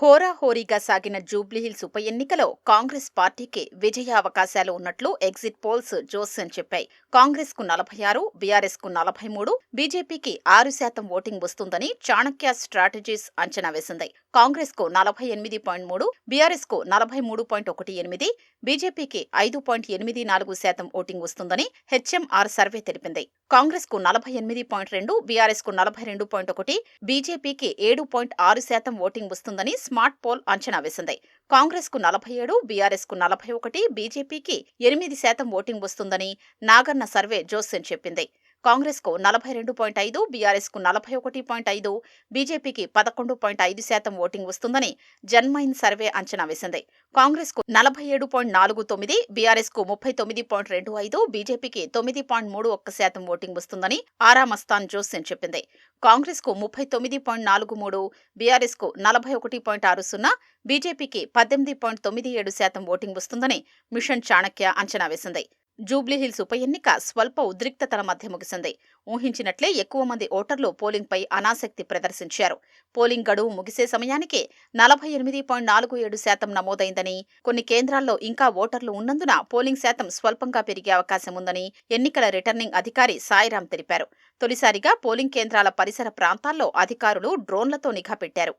హోరాహోరీగా సాగిన జూబ్లీహిల్స్ ఉప ఎన్నికలో కాంగ్రెస్ పార్టీకి విజయ అవకాశాలు ఉన్నట్లు ఎగ్జిట్ పోల్స్ జోసన్ చెప్పాయి. కాంగ్రెస్కు నలభై ఆరు బీఆర్ఎస్కు నలభై మూడు బీజేపీకి ఆరు శాతం ఓటింగ్ వస్తుందని చాణక్య స్ట్రాటజీస్ అంచనా వేసింది. కాంగ్రెస్కు నలభై ఎనిమిది పాయింట్ మూడు బీఆర్ఎస్కు నలభై మూడు పాయింట్ ఒకటి ఎనిమిది బీజేపీకి ఐదు పాయింట్ ఎనిమిది నాలుగు శాతం ఓటింగ్ వస్తుందని హెచ్ఎంఆర్ సర్వే తెలిపింది. కాంగ్రెస్కు నలభై ఎనిమిది పాయింట్ రెండు బీఆర్ఎస్కు నలభై రెండు పాయింట్ ఒకటి బీజేపీకి ఏడు పాయింట్ ఆరు శాతం ఓటింగ్ వస్తుందని స్మార్ట్ పోల్ అంచనా వేసింది. కాంగ్రెస్కు నలభై ఏడు బీఆర్ఎస్కు నలభై ఒకటి బీజేపీకి ఎనిమిది శాతం ఓటింగ్ వస్తుందని నాగన్న సర్వే జోసెన్ చెప్పింది. కాంగ్రెస్కు నలభై రెండు పాయింట్ ఐదు బీఆర్ఎస్కు నలభై ఒకటి పాయింట్ ఐదు బీజేపీకి పదకొండు పాయింట్ ఐదు శాతం ఓటింగ్ వస్తుందని జన్మైన్ సర్వే అంచనా వేసింది. కాంగ్రెస్కు నలభై ఏడు పాయింట్ నాలుగు తొమ్మిది బీఆర్ఎస్కు ముప్పై తొమ్మిది పాయింట్ రెండు ఐదు బీజేపీకి తొమ్మిది పాయింట్ మూడు ఒక్క శాతం ఓటింగ్ వస్తుందని ఆరా మస్తాన్ జోసెన్ చెప్పింది. కాంగ్రెస్కు ముప్పై తొమ్మిది పాయింట్ నాలుగు మూడు బీఆర్ఎస్కు నలభై ఒకటి పాయింట్ ఆరు సున్నా బీజేపీకి పద్దెనిమిది పాయింట్ తొమ్మిది ఏడు శాతం ఓటింగ్ వస్తుందని మిషన్ చాణక్య అంచనా వేసింది. జూబ్లీహిల్స్ ఉప ఎన్నిక స్వల్ప ఉద్రిక్తతల మధ్య ముగిసింది. ఊహించినట్లే ఎక్కువ మంది ఓటర్లు పోలింగ్పై అనాసక్తి ప్రదర్శించారు. పోలింగ్ గడువు ముగిసే సమయానికి నలభై ఎనిమిది పాయింట్ నాలుగు ఏడు శాతం నమోదైందని కొన్ని కేంద్రాల్లో ఇంకా ఓటర్లు ఉన్నందున పోలింగ్ శాతం స్వల్పంగా పెరిగే అవకాశం ఉందని ఎన్నికల రిటర్నింగ్ అధికారి సాయిరాం తెలిపారు. తొలిసారిగా పోలింగ్ కేంద్రాల పరిసర ప్రాంతాల్లో అధికారులు డ్రోన్లతో నిఘా పెట్టారు.